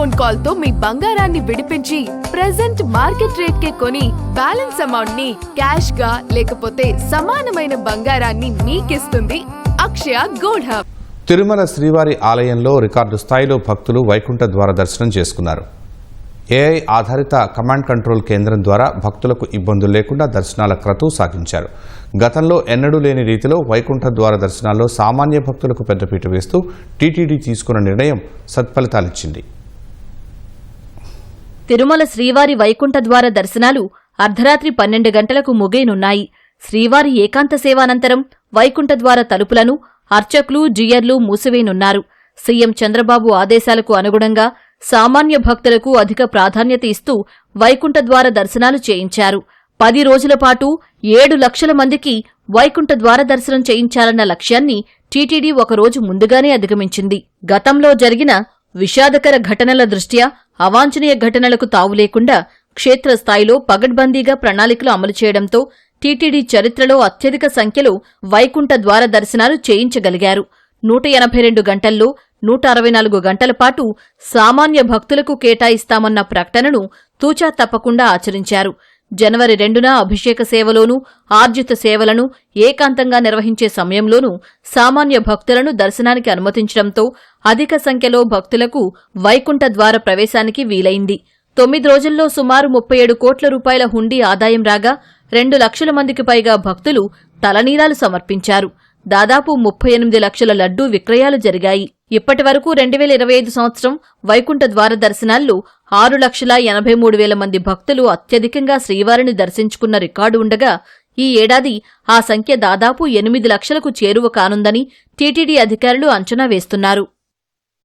Phone కాల్తో మీ బంగారాన్ని విడిపించి present market rate కే కొని బ్యాలెన్స్ అమౌంట్ని క్యాష్గా లేకపోతే సమానమైన బంగారాన్ని మీకిస్తుంది అక్షయ గోల్డ్ హబ్. తిరుమల శ్రీవారి ఆలయంలో రికార్డు స్థాయిలో భక్తులు వైకుంఠ ద్వార దర్శనం చేసుకున్నారు. ఏఐ ఆధారిత కమాండ్ కంట్రోల్ కేంద్రం ద్వారా భక్తులకు ఇబ్బందులు లేకుండా దర్శనాల క్రతు సాగించారు. గతంలో ఎన్నడూ లేని రీతిలో వైకుంఠ ద్వార దర్శనాల్లో సామాన్య భక్తులకు పెద్దపీట వేస్తూ టీటీడీ తీసుకున్న నిర్ణయం సత్ఫలితాలిచ్చింది. తిరుమల శ్రీవారి వైకుంఠ ద్వార దర్శనాలు అర్ధరాత్రి పన్నెండు గంటలకు ముగియనున్నాయి. శ్రీవారి ఏకాంత సేవానంతరం వైకుంఠ ద్వార తలుపులను అర్చకులు జియర్లు మూసివేయనున్నారు. సీఎం చంద్రబాబు ఆదేశాలకు అనుగుణంగా సామాన్య భక్తులకు అధిక ప్రాధాన్యత ఇస్తూ వైకుంఠ ద్వార దర్శనాలు చేయించారు. పది రోజుల పాటు ఏడు లక్షల మందికి వైకుంఠ ద్వార దర్శనం చేయించాలన్న లక్ష్యాన్ని టీటీడీ ఒకరోజు ముందుగానే అధిగమించింది. గతంలో జరిగిన విషాదకర ఘటనల దృష్ట్యా అవాంఛనీయ ఘటనలకు తావులేకుండా క్షేత్రస్థాయిలో పగడ్బందీగా ప్రణాళికలు అమలు చేయడంతో టీటీడీ చరిత్రలో అత్యధిక సంఖ్యలో వైకుంఠ ద్వార దర్శనాలు చేయించగలిగారు. నూట ఎనభై రెండు గంటల్లో నూట అరవై నాలుగు గంటల పాటు సామాన్య భక్తులకు కేటాయిస్తామన్న ప్రకటనను తూచా తప్పకుండా ఆచరించారు. జనవరి రెండున అభిషేక సేవలోనూ ఆర్జిత సేవలను ఏకాంతంగా నిర్వహించే సమయంలోనూ సామాన్య భక్తులను దర్శనానికి అనుమతించడంతో అధిక సంఖ్యలో భక్తులకు వైకుంఠ ద్వార ప్రవేశానికి వీలైంది. తొమ్మిది రోజుల్లో సుమారు ముప్పై ఏడు కోట్ల రూపాయల హుండీ ఆదాయం రాగా రెండు లక్షల మందికి పైగా భక్తులు తలనీలాలు సమర్పించారు. దాదాపు ముప్పై ఎనిమిది లక్షల లడ్డూ విక్రయాలు జరిగాయి. ఇప్పటి వరకు రెండు వేల ఇరవై ఐదు సంవత్సరం వైకుంఠ ద్వార దర్శనాల్లో ఆరు లక్షల ఎనభై మూడు వేల మంది భక్తులు అత్యధికంగా శ్రీవారిని దర్శించుకున్న రికార్డు ఉండగా ఈ ఏడాది ఆ సంఖ్య దాదాపు ఎనిమిది లక్షలకు చేరువ కానుందని టీటీడీ అధికారులు అంచనా వేస్తున్నారు.